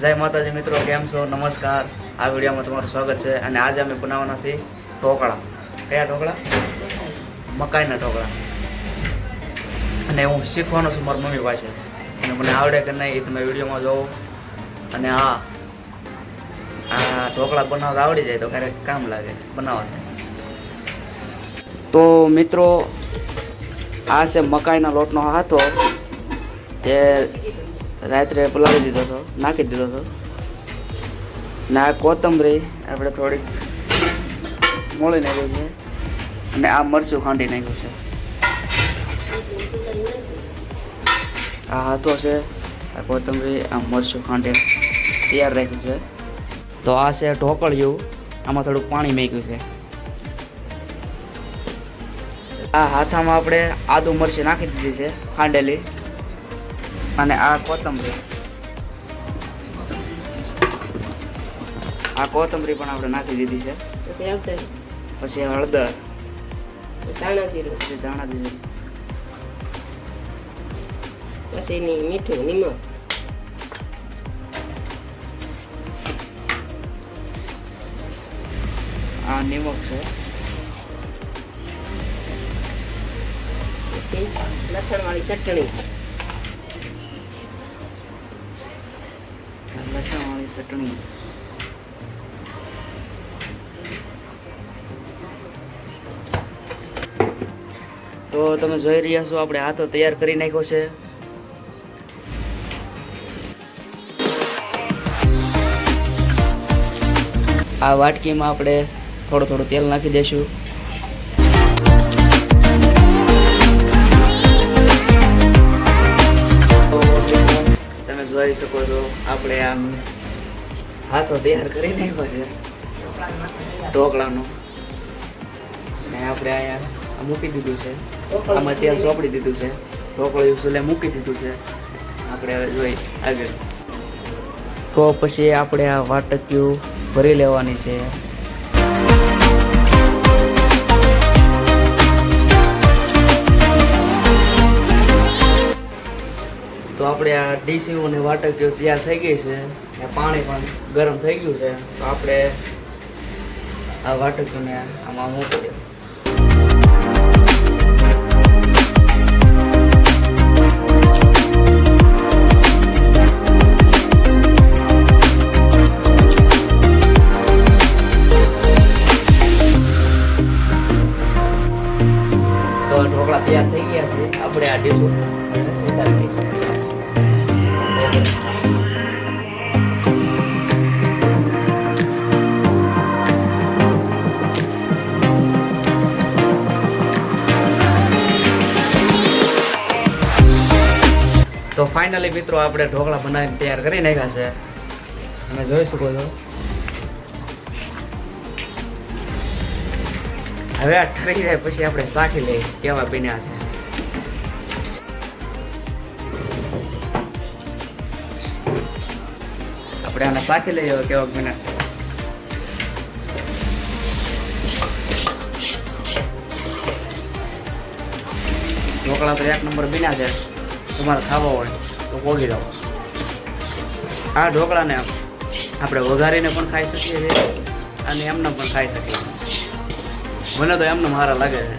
જય માતાજી મિત્રો, કેમ છો? નમસ્કાર. આ વિડીયોમાં તમારું સ્વાગત છે અને આજે અમે બનાવવાના છીએ ઢોકળા. કયા ઢોકળા? મકાઈના ઢોકળા. અને હું શીખવાનો છું, મારી મમ્મી પાસે. અને મને આવડે કે નહીં એ તમે વિડીયોમાં જોવો. અને હા, આ ઢોકળા બનાવતા આવડી જાય તો ક્યારેક કામ લાગે બનાવવા તો મિત્રો, આ છે મકાઈના લોટનો હાથો તે રાત્રે પલાળી દીધો હતો, નાખી દીધો હતો. ને આ કોથમરી આપણે થોડીક મોળી નાખ્યું છે. અને આ મરચું ખાંડી નાખ્યું છે. આ હાથો છે, આ કોથમરી, આ મરચું ખાંડી તૈયાર રાખ્યું છે. તો આ છે ઢોકળિયું, આમાં થોડુંક પાણી મેક્યું છે. આ હાથામાં આપણે આદુ મરચી નાખી દીધી છે, ખાંડેલી. અને આ કોથમરી. આ કોથમરી પણ આપણે નાખી દીધી છે. પછી હળદર. પછી હળદર. ધાણા જીરું. પછી ધાણા દીધી પછી મીઠું નિમક. આ નિમક છે. પછી લસણવાળી ચટણી. લસણવાળી ચટણી તો તમે જોઈ રહ્યા છો, આપણે હાથો તૈયાર કરી નાખ્યો છે. આ વાટકીમાં આપણે થોડું થોડું તેલ નાખી દઈશું. જોઈ શકો છો. આપણે આમ હાથો તૈયાર કરી નાખ્યો છે. ઢોકળાનો. ને આપણે અહીંયા મૂકી દીધું છે. આમાં તેલ ચોપડી દીધું છે. ઢોકળિયું સુલે મૂકી દીધું છે. આપણે હવે જોઈ આગળ. તો પછી આપણે આ વાટક્યું ભરી લેવાની છે. આપણે આ ડીસીઓ અને વાટકીઓ તૈયાર થઈ ગઈ છે ને પાણી પણ ગરમ થઈ ગયું છે, તો આપણે આ વાટકીઓને આમાં મોકલીએ ઢોકળા તૈયાર થઈ ગયા છે, આપણે આ ડીશો તો ફાઇનલી મિત્રો આપણે ઢોકળા બનાવીને તૈયાર કરી નાખ્યા છે. તમે જોઈ શકો છો. હવે આ ઠરી જાય પછી આપણે સાખી લઈએ કેવા પીન્યા છે. આપણે આને સાખી લઈએ હવે મિનિટ ઢોકળા તો એક નંબર બીના છે. તમારે ખાવા હોય તો પોગી જાઓ. આ ઢોકળાને આપણે વઘારીને પણ ખાઈ શકીએ છીએ અને એમને પણ ખાઈ શકીએ મને તો એમને મારા લાગે છે.